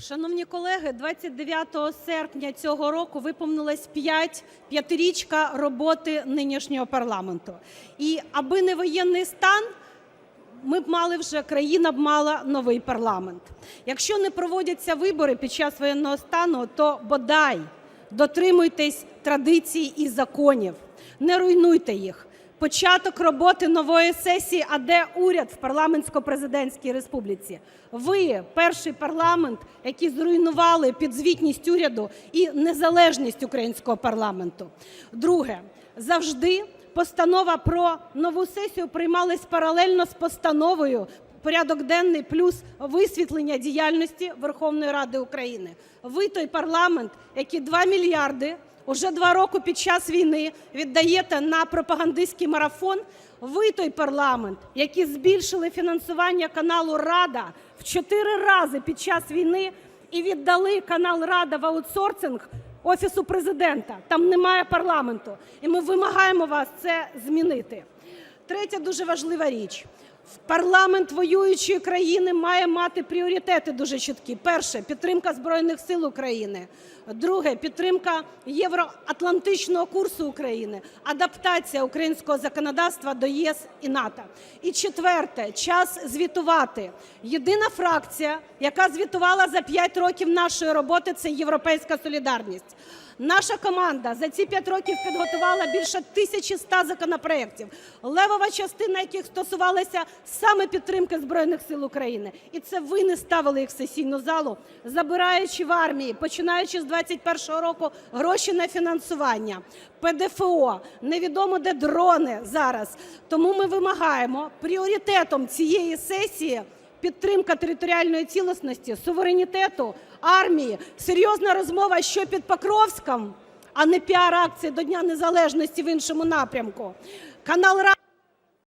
Шановні колеги, 29 серпня цього року виповнилось 5, п'ятирічка роботи нинішнього парламенту. І аби не воєнний стан, ми б мали вже, країна б мала новий парламент. Якщо не проводяться вибори під час воєнного стану, то бодай дотримуйтесь традицій і законів, не руйнуйте їх. Початок роботи нової сесії, а де уряд в парламентсько-президентській республіці? Ви перший парламент, який зруйнували підзвітність уряду і незалежність українського парламенту. Друге, завжди постанова про нову сесію приймалась паралельно з постановою порядок денний плюс висвітлення діяльності Верховної Ради України. Ви той парламент, який 2 мільярди уже два роки під час війни віддаєте на пропагандистський марафон. Ви той парламент, який збільшили фінансування каналу Рада в чотири рази під час війни і віддали канал Рада в аутсорсинг Офісу президента. Там немає парламенту. І ми вимагаємо вас це змінити. Третя дуже важлива річ. Парламент воюючої країни має мати пріоритети дуже чіткі. Перше підтримка Збройних сил України. Друге підтримка євроатлантичного курсу України, адаптація українського законодавства до ЄС і НАТО. І четверте час звітувати. Єдина фракція, яка звітувала за 5 років нашої роботи, це Європейська солідарність. Наша команда за ці 5 років підготувала більше 1100 законопроєктів, левова частина яких стосувалася саме підтримки Збройних сил України. І це ви не ставили їх в сесійну залу, забираючи в армії, починаючи з 21-го року, гроші на фінансування, ПДФО, невідомо де дрони зараз. Тому ми вимагаємо пріоритетом цієї сесії підтримка територіальної цілісності, суверенітету, армії, серйозна розмова, що під Покровськом, а не піар-акції до Дня Незалежності в іншому напрямку.